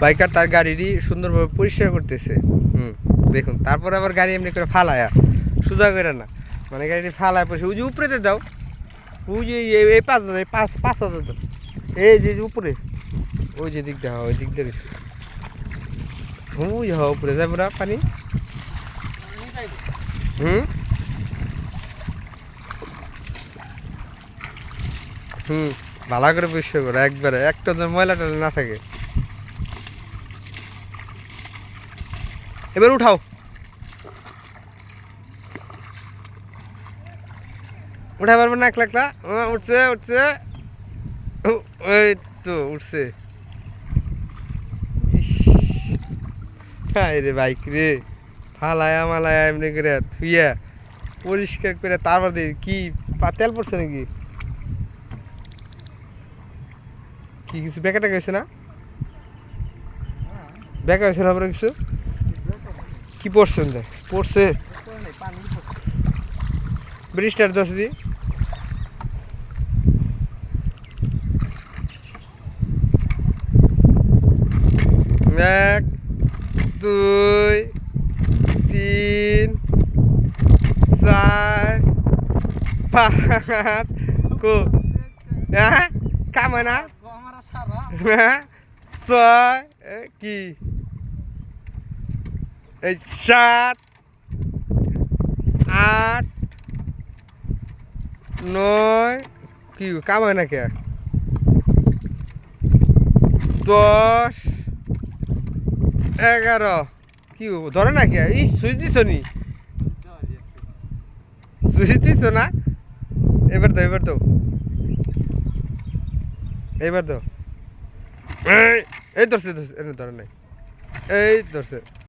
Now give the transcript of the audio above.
Biker তার গাড়িটি সুন্দরভাবে পরিষ্কার করতেছে। হুম, দেখুন, তারপরে আবার গাড়ি এমনি করে ফালায়া, সোজা করে না। মানে গাড়িটি ফালায় পড়ছে ওই যে উপরেতে দাও, ওই যে এই- পাঁচ এই পাঁচ পাঁচ হাজার দাও। এই যে উপরে, ওই যে দিক দেওয়া ওই দিক দিয়ে গেছে। ওই হ উপরে যাব না, পানি। হুম? হুম, ভালো করে পরিষ্কার করো, একবারে, একটা ময়লাটা না থাকে। এবার উঠাও। উঠা পারবে না একলা একলা? উঠছে উঠছে। ওই তো, উঠছে। রে বাইক রে। ফালায়া মালায়া এমনি করে থুইয়া পরিষ্কার করে তারপর দিয়ে কি তেল পড়ছে নাকি? কি কিছু বেকাটা গেছে না? বেকা হয়েছে না কিছু? কি পড়ছেন দেখ পড়ছে। ব্রিজটার দশ দি এক, দুই, তিন, চার, পাঁচ, কো হ্যাঁ কাম ছয় কি? এই সাত, আট, নয়, কি কাম হয় না কে দশ, এগারো। কি? ধরে না কে ই, সুইচ দিছ নি? সুইচ দিছ না? এবার দাও এবার দাও। এবার দাও। এই এই ধরছে ধরছে। এনে ধরে নাই। এই ধরছে।